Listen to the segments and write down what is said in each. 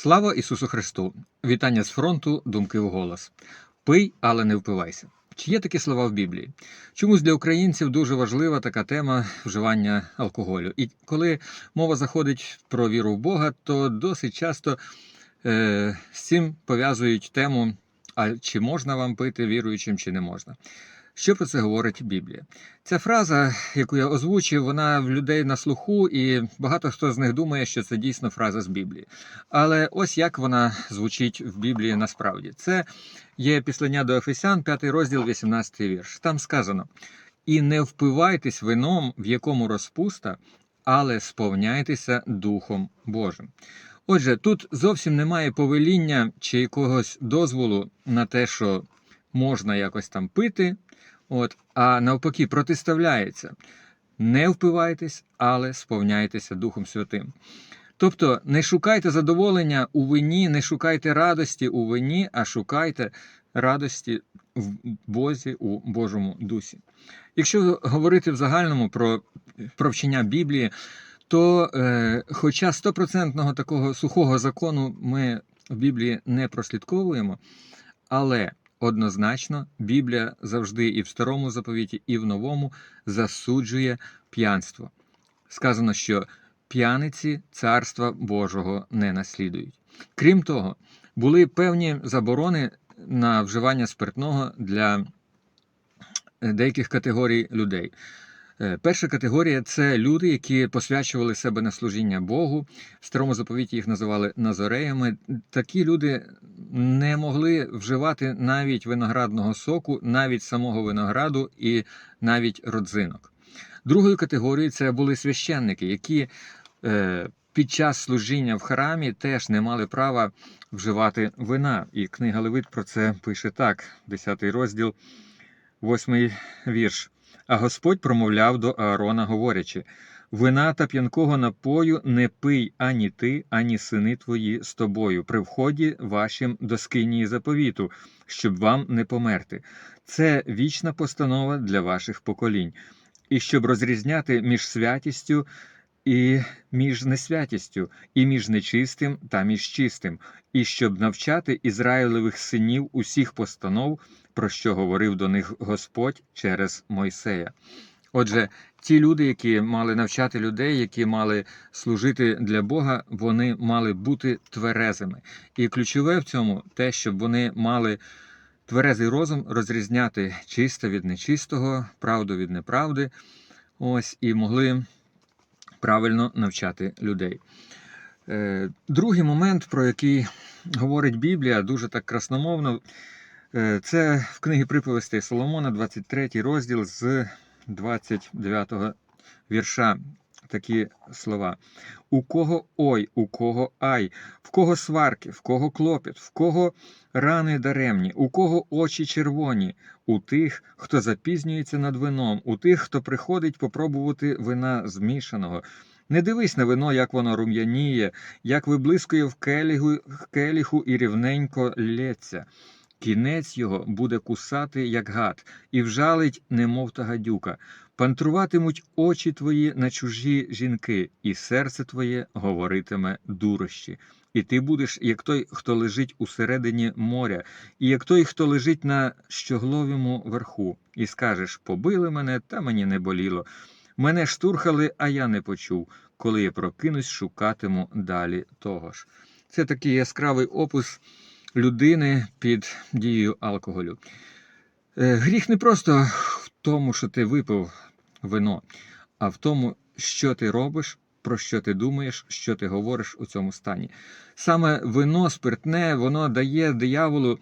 Слава Ісусу Христу! Вітання з фронту, думки в голос. Пий, але не впивайся. Чи є такі слова в Біблії? Чомусь для українців дуже важлива така тема вживання алкоголю. І коли мова заходить про віру в Бога, то досить часто е, з цим пов'язують тему: а чи можна вам пити віруючим, чи не можна. Що про це говорить Біблія? Ця фраза, яку я озвучив, вона в людей на слуху, і багато хто з них думає, що це дійсно фраза з Біблії. Але ось як вона звучить в Біблії насправді. Це є післання до Ефесян, 5 розділ, 18 вірш. Там сказано: І не впивайтесь вином, в якому розпуста, але сповняйтеся Духом Божим. Отже, тут зовсім немає повеління чи якогось дозволу на те, що можна якось там пити, от, а навпаки, протиставляється. Не впивайтесь, але сповняйтеся Духом Святим. Тобто не шукайте задоволення у вині, не шукайте радості у вині, а шукайте радості в Бозі у Божому дусі. Якщо говорити в загальному про, про вчення Біблії, то е, хоча стопроцентного такого сухого закону ми в Біблії не прослідковуємо, але однозначно Біблія завжди і в старому заповіті, і в новому засуджує п'янство. Сказано, що п'яниці царства Божого не наслідують. Крім того, були певні заборони на вживання спиртного для деяких категорій людей. Е, Перша категорія це люди, які посвячували себе на служіння Богу. В старому заповіті їх називали назореями. Такі люди не могли вживати навіть виноградного соку, навіть самого винограду і навіть родзинок. Другою категорією це були священники, які е, під час служіння в храмі теж не мали права вживати вина. І книга Левит про це пише так: 10 розділ, 8 вірш. А Господь промовляв до Аарона, говорячи: Вина та п'янкого напою не пий ані ти, ані сини твої з тобою при вході вашим до скинії заповіту, щоб вам не померти. Це вічна постанова для ваших поколінь, і щоб розрізняти між святістю і між несвятістю, і між нечистим та між чистим, і щоб навчати Ізраїлевих синів усіх постанов, про що говорив до них Господь через Мойсея. Отже, ті люди, які мали навчати людей, які мали служити для Бога, вони мали бути тверезими. І ключове в цьому те, щоб вони мали тверезий розум розрізняти чисте від нечистого, правду від неправди, ось і могли правильно навчати людей. Е, Другий момент, про який говорить Біблія, дуже так красномовно, е, це в книгі приповістей Соломона, 23 розділ з 29 вірша. Такі слова. У кого ой, у кого ай, в кого сварки, в кого клопіт, в кого рани даремні, у кого очі червоні, у тих, хто запізнюється над вином, у тих, хто приходить попробувати вина змішаного. Не дивись на вино, як воно рум'яніє, як виблискує в келіху, в келіху і рівненько лється. Кінець його буде кусати, як гад, і вжалить, немов та гадюка. Пантруватимуть очі твої на чужі жінки, і серце твоє говоритиме дурощі. І ти будеш, як той, хто лежить усередині моря, і як той, хто лежить на щогловому верху, і скажеш: побили мене, та мені не боліло. Мене штурхали, а я не почув. Коли я прокинусь, шукатиму далі того ж. Це такий яскравий опис людини під дією алкоголю. Е, Гріх не просто тому, що ти випив вино, а в тому, що ти робиш, про що ти думаєш, що ти говориш у цьому стані. Саме вино спиртне, воно дає дияволу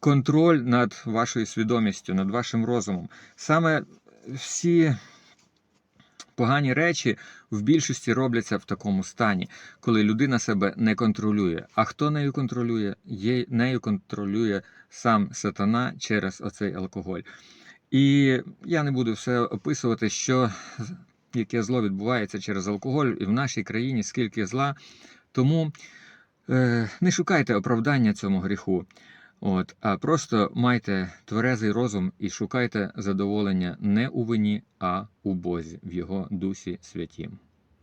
контроль над вашою свідомістю, над вашим розумом. Саме всі погані речі в більшості робляться в такому стані, коли людина себе не контролює. А хто нею контролює? Нею контролює сам сатана через оцей алкоголь. І я не буду все описувати, що яке зло відбувається через алкоголь і в нашій країні, скільки зла. Тому е, не шукайте оправдання цьому гріху. От, а просто майте тверезий розум і шукайте задоволення не у вині, а у Бозі, в Його дусі святім.